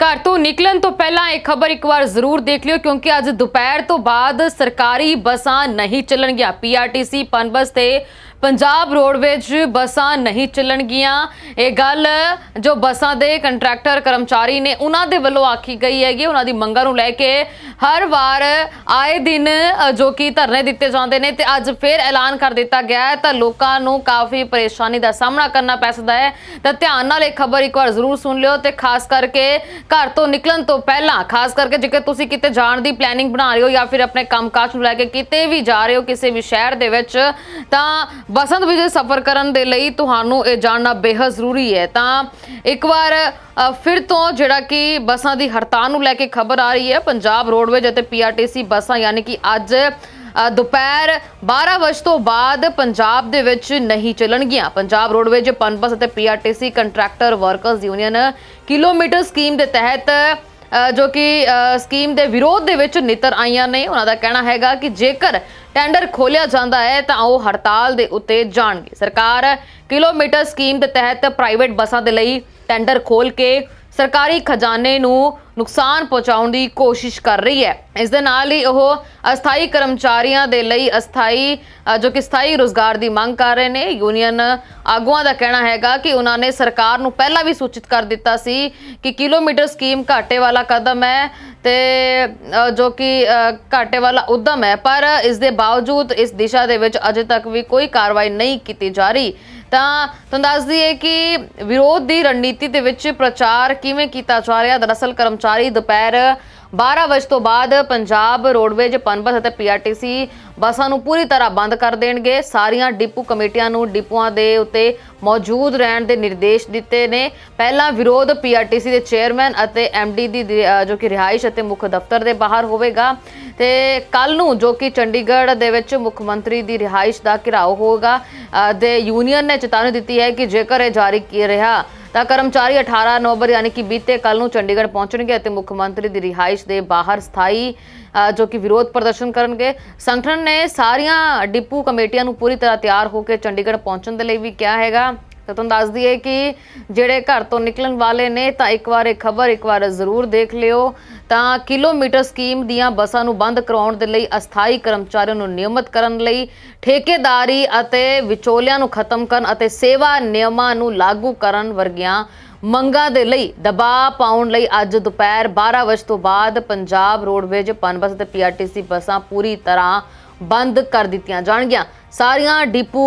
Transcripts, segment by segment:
ਘਰ ਤੋਂ ਨਿਕਲਣ ਤੋਂ ਪਹਿਲਾਂ ਇਹ ਖਬਰ ਇੱਕ ਵਾਰ ਜ਼ਰੂਰ ਦੇਖ ਲਿਓ, ਕਿਉਂਕਿ ਅੱਜ ਦੁਪਹਿਰ ਤੋਂ ਬਾਅਦ ਸਰਕਾਰੀ ਬੱਸਾਂ ਨਹੀਂ ਚੱਲਣਗੀਆਂ। ਪੀਆਰਟੀਸੀ ਪਨਬਸ ਤੇ ਪੰਜਾਬ ਰੋਡਵੇਜ ਬੱਸਾਂ ਨਹੀਂ ਚੱਲਣਗੀਆਂ। ਇਹ ਗੱਲ ਜੋ ਬੱਸਾਂ ਦੇ ਕੰਟਰੈਕਟਰ, ਕਰਮਚਾਰੀ ਨੇ ਉਹਨਾਂ ਦੇ ਵੱਲੋਂ ਆਖੀ ਗਈ ਹੈਗੀ। ਉਹਨਾਂ ਦੀ ਮੰਗਾਂ ਨੂੰ ਲੈ ਕੇ ਹਰ ਵਾਰ ਆਏ ਦਿਨ ਜੋ ਕਿ ਧਰਨੇ ਦਿੱਤੇ ਜਾਂਦੇ ਨੇ ਤੇ ਅੱਜ ਫਿਰ ਐਲਾਨ ਕਰ ਦਿੱਤਾ ਗਿਆ ਹੈ। ਤਾਂ ਲੋਕਾਂ ਨੂੰ ਕਾਫੀ ਪਰੇਸ਼ਾਨੀ ਦਾ ਸਾਹਮਣਾ ਕਰਨਾ ਪੈ ਸਕਦਾ ਹੈ। ਤਾਂ ਧਿਆਨ ਨਾਲ ਇਹ ਖਬਰ ਇੱਕ ਵਾਰ ਜ਼ਰੂਰ ਸੁਣ ਲਿਓ ਤੇ ਖਾਸ ਕਰਕੇ ਘਰ ਤੋਂ ਨਿਕਲਣ ਤੋਂ ਪਹਿਲਾਂ, ਖਾਸ ਕਰਕੇ ਜੇਕਰ ਤੁਸੀਂ ਕਿਤੇ ਜਾਣ ਦੀ ਪਲੈਨਿੰਗ ਬਣਾ ਰਹੇ ਹੋ ਜਾਂ ਫਿਰ ਆਪਣੇ ਕੰਮਕਾਜ ਨੂੰ ਲੈ ਕੇ ਕਿਤੇ ਵੀ ਜਾ ਰਹੇ ਹੋ ਕਿਸੇ ਵੀ ਸ਼ਹਿਰ ਦੇ ਵਿੱਚ, ਤਾਂ ਬਸੰਤ ਵਿਜੇ ਸਫ਼ਰ ਕਰਨ ਦੇ ਲਈ ਤੁਹਾਨੂੰ ਇਹ ਜਾਣਨਾ ਬੇਹੱਦ ਜ਼ਰੂਰੀ ਹੈ। ਤਾਂ ਇੱਕ ਵਾਰ ਫਿਰ ਤੋਂ ਜਿਹੜਾ ਕਿ ਬੱਸਾਂ ਦੀ ਹੜਤਾਲ ਨੂੰ ਲੈ ਕੇ ਖਬਰ ਆ ਰਹੀ ਹੈ, ਪੰਜਾਬ ਰੋਡਵੇਜ ਅਤੇ ਪੀਆਰਟੀਸੀ ਬੱਸਾਂ ਯਾਨੀ ਕਿ ਅੱਜ ਦੁਪਹਿਰ 12 ਵਜੇ ਤੋਂ ਬਾਅਦ ਪੰਜਾਬ ਦੇ ਵਿੱਚ ਨਹੀਂ ਚੱਲਣਗੀਆਂ। ਪੰਜਾਬ ਰੋਡਵੇਜ, ਪਨਬਸ ਅਤੇ PRTC contractor workers union kilometre scheme ਦੇ ਤਹਿਤ ਜੋ ਕਿ ਸਕੀਮ ਦੇ ਵਿਰੋਧ ਦੇ ਵਿੱਚ ਨਿਤਰ ਆਈਆਂ ਨੇ। ਉਹਨਾਂ ਦਾ ਕਹਿਣਾ ਹੈਗਾ ਕਿ ਜੇਕਰ ਟੈਂਡਰ ਖੋਲਿਆ ਜਾਂਦਾ ਹੈ ਤਾਂ ਉਹ ਹੜਤਾਲ ਦੇ ਉੱਤੇ ਜਾਣਗੇ। ਸਰਕਾਰ ਕਿਲੋਮੀਟਰ ਸਕੀਮ ਦੇ ਤਹਿਤ ਪ੍ਰਾਈਵੇਟ ਬੱਸਾਂ ਦੇ ਲਈ ਟੈਂਡਰ ਖੋਲ ਕੇ ਸਰਕਾਰੀ ਖਜ਼ਾਨੇ ਨੂੰ ਨੁਕਸਾਨ ਪਹੁੰਚਾਉਣ ਦੀ ਕੋਸ਼ਿਸ਼ ਕਰ ਰਹੀ ਹੈ। ਇਸ ਦੇ ਨਾਲ ਹੀ ਉਹ ਅਸਥਾਈ ਕਰਮਚਾਰੀਆਂ ਦੇ ਲਈ ਅਸਥਾਈ ਜੋ ਕਿ ਸਥਾਈ ਰੋਜ਼ਗਾਰ ਦੀ ਮੰਗ ਕਰ ਰਹੇ ਨੇ, ਯੂਨੀਅਨ ਆਗੂਆਂ ਦਾ ਕਹਿਣਾ ਹੈਗਾ ਕਿ ਉਹਨਾਂ ਨੇ ਸਰਕਾਰ ਨੂੰ ਪਹਿਲਾਂ ਵੀ ਸੂਚਿਤ ਕਰ ਦਿੱਤਾ ਸੀ ਕਿ ਕਿਲੋਮੀਟਰ ਸਕੀਮ ਘਾਟੇ ਵਾਲਾ ਕਦਮ ਹੈ ਤੇ ਜੋ ਕਿ ਘਾਟੇ ਵਾਲਾ ਉਦਮ ਹੈ। ਪਰ ਇਸ ਦੇ ਬਾਵਜੂਦ ਇਸ ਦਿਸ਼ਾ ਦੇ ਵਿੱਚ ਅਜੇ ਤੱਕ ਵੀ ਕੋਈ ਕਾਰਵਾਈ ਨਹੀਂ ਕੀਤੀ ਜਾ ਰਹੀ। ਤਾਂ ਤੁਹਾਨੂੰ ਦੱਸ ਦਈਏ ਕਿ ਵਿਰੋਧ ਦੀ ਰਣਨੀਤੀ ਦੇ ਵਿੱਚ ਪ੍ਰਚਾਰ ਕਿਵੇਂ ਕੀਤਾ ਜਾ ਰਿਹਾ, ਦਰਅਸਲ ਕਰਮਚਾਰੀ ਦੁਪਹਿਰ 12 ਵਜੇ ਤੋਂ ਬਾਅਦ ਪੰਜਾਬ ਰੋਡਵੇਜ ਪਨਬਸ ਅਤੇ ਪੀਆਰਟੀਸੀ ਬੱਸਾਂ ਨੂੰ ਪੂਰੀ ਤਰ੍ਹਾਂ ਬੰਦ ਕਰ ਦੇਣਗੇ। ਸਾਰੀਆਂ ਡਿਪੂ ਕਮੇਟੀਆਂ ਨੂੰ ਡਿਪੂਆਂ ਦੇ ਉੱਤੇ ਮੌਜੂਦ ਰਹਿਣ ਦੇ ਨਿਰਦੇਸ਼ ਦਿੱਤੇ ਨੇ। ਪਹਿਲਾ ਵਿਰੋਧ ਪੀਆਰਟੀਸੀ ਦੇ ਚੇਅਰਮੈਨ ਅਤੇ ਐਮਡੀ ਦੀ ਦੀ, ਜੋ ਕਿ ਰਿਹਾਇਸ਼ ਅਤੇ ਮੁੱਖ ਦਫ਼ਤਰ ਦੇ ਬਾਹਰ ਹੋਵੇਗਾ। ਤੇ ਕੱਲ ਨੂੰ ਜੋ ਕਿ ਚੰਡੀਗੜ੍ਹ ਦੇ ਵਿੱਚ ਮੁੱਖ ਮੰਤਰੀ ਦੀ ਰਿਹਾਇਸ਼ ਦਾ ਘਿਰਾਓ ਹੋਵੇਗਾ। ਅ, ਦੇ ਯੂਨੀਅਨ ਨੇ ਚੇਤਾਵਨੀ ਦਿੱਤੀ ਹੈ ਕਿ ਜੇਕਰ ਇਹ ਜਾਰੀ ਕੀ ਰਿਹਾ ਤਾਂ ਕਰਮਚਾਰੀ 18 ਨਵੰਬਰ ਯਾਨੀ ਕਿ ਬੀਤੇ ਕੱਲ ਨੂੰ ਚੰਡੀਗੜ੍ਹ ਪਹੁੰਚਣਗੇ ਅਤੇ ਮੁੱਖ ਮੰਤਰੀ ਦੀ ਰਿਹਾਇਸ਼ ਦੇ ਬਾਹਰ ਸਥਾਈ ਜੋ ਕਿ ਵਿਰੋਧ ਪ੍ਰਦਰਸ਼ਨ ਕਰਨਗੇ। ਸੰਗਠਨ ਨੇ ਸਾਰੀਆਂ ਡਿਪੂ ਕਮੇਟੀਆਂ ਨੂੰ ਪੂਰੀ ਤਰ੍ਹਾਂ ਤਿਆਰ ਹੋ ਕੇ ਚੰਡੀਗੜ੍ਹ ਪਹੁੰਚਣ ਦੇ ਲਈ ਵੀ ਕਿਹਾ ਹੈਗਾ। ਤਾਂ ਤੁਹਾਨੂੰ ਦੱਸ ਦਈਏ ਕਿ ਜਿਹੜੇ ਘਰ ਤੋਂ ਨਿਕਲਣ ਵਾਲੇ ਨੇ ਤਾਂ ਇੱਕ ਵਾਰ ਇਹ ਖਬਰ ਇੱਕ ਵਾਰ ਜ਼ਰੂਰ ਦੇਖ ਲਿਓ। ਤਾਂ ਕਿਲੋਮੀਟਰ ਸਕੀਮ ਦੀਆਂ ਬੱਸਾਂ ਨੂੰ ਬੰਦ ਕਰਾਉਣ ਦੇ ਲਈ ਅਸਥਾਈ ਕਰਮਚਾਰੀਆਂ ਨੂੰ ਨਿਯਮਤ ਕਰਨ ਲਈ ਠੇਕੇਦਾਰੀ ਅਤੇ ਵਿਚੋਲਿਆਂ ਨੂੰ ਖਤਮ ਕਰਨ ਅਤੇ ਸੇਵਾ ਨਿਯਮਾਂ ਨੂੰ ਲਾਗੂ ਕਰਨ ਵਰਗੀਆਂ ਮੰਗਾਂ ਦੇ ਲਈ ਦਬਾਅ ਪਾਉਣ ਲਈ ਅੱਜ ਦੁਪਹਿਰ 12 ਵਜੇ ਤੋਂ ਬਾਅਦ ਪੰਜਾਬ ਰੋਡਵੇਜ ਪਨਬਸ ਅਤੇ ਪੀਆਰਟੀਸੀ ਬੱਸਾਂ ਪੂਰੀ ਤਰ੍ਹਾਂ ਬੰਦ ਕਰ ਦਿੱਤੀਆਂ ਜਾਣਗੀਆਂ। ਸਾਰੀਆਂ ਡਿਪੂ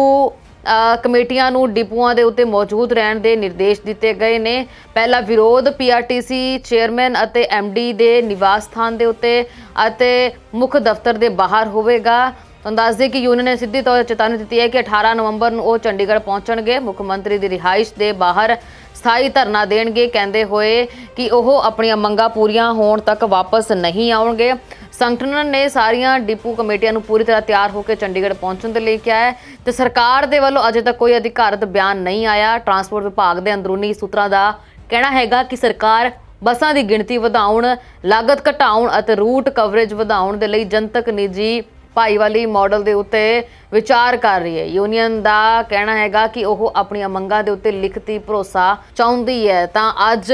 ਕਮੇਟੀਆਂ ਨੂੰ ਡਿਪੂਆਂ ਦੇ ਉੱਤੇ ਮੌਜੂਦ ਰਹਿਣ ਦੇ ਨਿਰਦੇਸ਼ ਦਿੱਤੇ ਗਏ ਨੇ। ਪਹਿਲਾ ਵਿਰੋਧ ਪੀਆਰਟੀਸੀ ਚੇਅਰਮੈਨ ਅਤੇ ਐਮਡੀ ਦੇ ਨਿਵਾਸ ਸਥਾਨ ਦੇ ਉੱਤੇ ਅਤੇ ਮੁੱਖ ਦਫ਼ਤਰ ਦੇ ਬਾਹਰ ਹੋਵੇਗਾ। ਤੁਹਾਨੂੰ ਦੱਸ ਦਈਏ ਕਿ ਯੂਨੀਅਨ ਨੇ ਸਿੱਧੀ ਤੌਰ ਤੇ ਚੇਤਾਵਨੀ ਦਿੱਤੀ ਹੈ ਕਿ 18 ਨਵੰਬਰ ਨੂੰ ਉਹ ਚੰਡੀਗੜ੍ਹ ਪਹੁੰਚਣਗੇ। ਮੁੱਖ ਮੰਤਰੀ ਦੀ ਰਿਹਾਇਸ਼ ਦੇ ਬਾਹਰ ਸਥਾਈ ਧਰਨਾ ਦੇਣਗੇ। ਕਹਿੰਦੇ ਹੋਏ ਕਿ ਉਹ ਆਪਣੀਆਂ ਮੰਗਾਂ ਪੂਰੀਆਂ ਹੋਣ ਤੱਕ ਵਾਪਸ ਨਹੀਂ ਆਉਣਗੇ। ਸੰਗਠਨ ਨੇ ਸਾਰੀਆਂ ਡਿਪੂ ਕਮੇਟੀਆਂ ਨੂੰ ਪੂਰੀ ਤਰ੍ਹਾਂ ਤਿਆਰ ਹੋ ਕੇ ਚੰਡੀਗੜ੍ਹ ਪਹੁੰਚਣ ਦੇ ਲਈ ਕਿਹਾ ਹੈ ਤੇ ਸਰਕਾਰ ਦੇ ਵੱਲੋਂ ਅਜੇ ਤੱਕ ਕੋਈ ਅਧਿਕਾਰਤ ਬਿਆਨ ਨਹੀਂ ਆਇਆ। ਟਰਾਂਸਪੋਰਟ ਵਿਭਾਗ ਦੇ ਅੰਦਰੂਨੀ ਸੂਤਰਾਂ ਦਾ ਕਹਿਣਾ ਹੈਗਾ ਕਿ ਸਰਕਾਰ ਬੱਸਾਂ ਦੀ ਗਿਣਤੀ ਵਧਾਉਣ, ਲਾਗਤ ਘਟਾਉਣ ਅਤੇ ਰੂਟ ਕਵਰੇਜ ਵਧਾਉਣ ਦੇ ਲਈ ਜਨਤਕ ਨਿੱਜੀ ਭਾਈਵਾਲੀ ਮਾਡਲ ਦੇ ਉੱਤੇ ਵਿਚਾਰ ਕਰ ਰਹੀ ਹੈ। ਯੂਨੀਅਨ ਦਾ ਕਹਿਣਾ ਹੈਗਾ ਕਿ ਉਹ ਆਪਣੀਆਂ ਮੰਗਾਂ ਦੇ ਉੱਤੇ ਲਿਖਤੀ ਭਰੋਸਾ ਚਾਹੁੰਦੀ ਹੈ। ਤਾਂ ਅੱਜ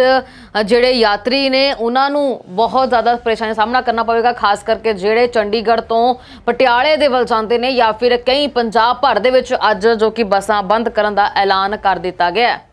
ਜਿਹੜੇ ਯਾਤਰੀ ਨੇ, ਉਹਨਾਂ ਨੂੰ ਬਹੁਤ ਜ਼ਿਆਦਾ ਪਰੇਸ਼ਾਨੀ ਦਾ ਸਾਹਮਣਾ ਕਰਨਾ ਪਵੇਗਾ, ਖਾਸ ਕਰਕੇ ਜਿਹੜੇ ਚੰਡੀਗੜ੍ਹ ਤੋਂ ਪਟਿਆਲੇ ਦੇ ਵੱਲ ਜਾਂਦੇ ਨੇ ਜਾਂ ਫਿਰ ਕਈ ਪੰਜਾਬ ਭਰ ਦੇ ਵਿੱਚ ਅੱਜ ਜੋ ਕਿ ਬੱਸਾਂ ਬੰਦ ਕਰਨ ਦਾ ਐਲਾਨ ਕਰ ਦਿੱਤਾ ਗਿਆ ਹੈ।